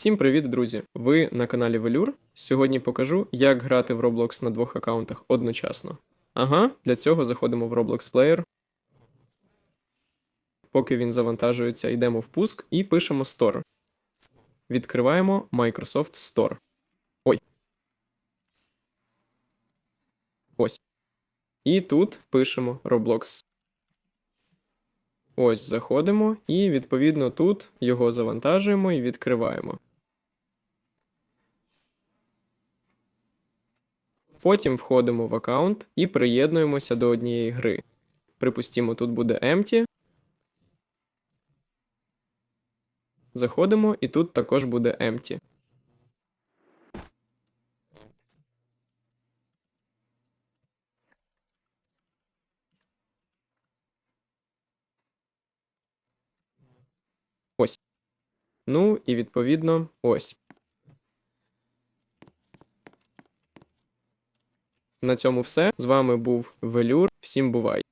Всім привіт, друзі! Ви на каналі Велюр. Сьогодні покажу, як грати в Roblox на двох аккаунтах одночасно. Ага, для цього заходимо в Roblox Player. Поки він завантажується, йдемо в пуск і пишемо Store. Відкриваємо Microsoft Store. Ой. Ось. І тут пишемо Roblox. Ось заходимо, і відповідно тут його завантажуємо і відкриваємо. Потім входимо в аккаунт і приєднуємося до однієї гри. Припустімо, тут буде Empty. Заходимо, і тут також буде Empty. Ось. Ну і відповідно ось. На цьому все. З вами був Велюр. Всім бувай!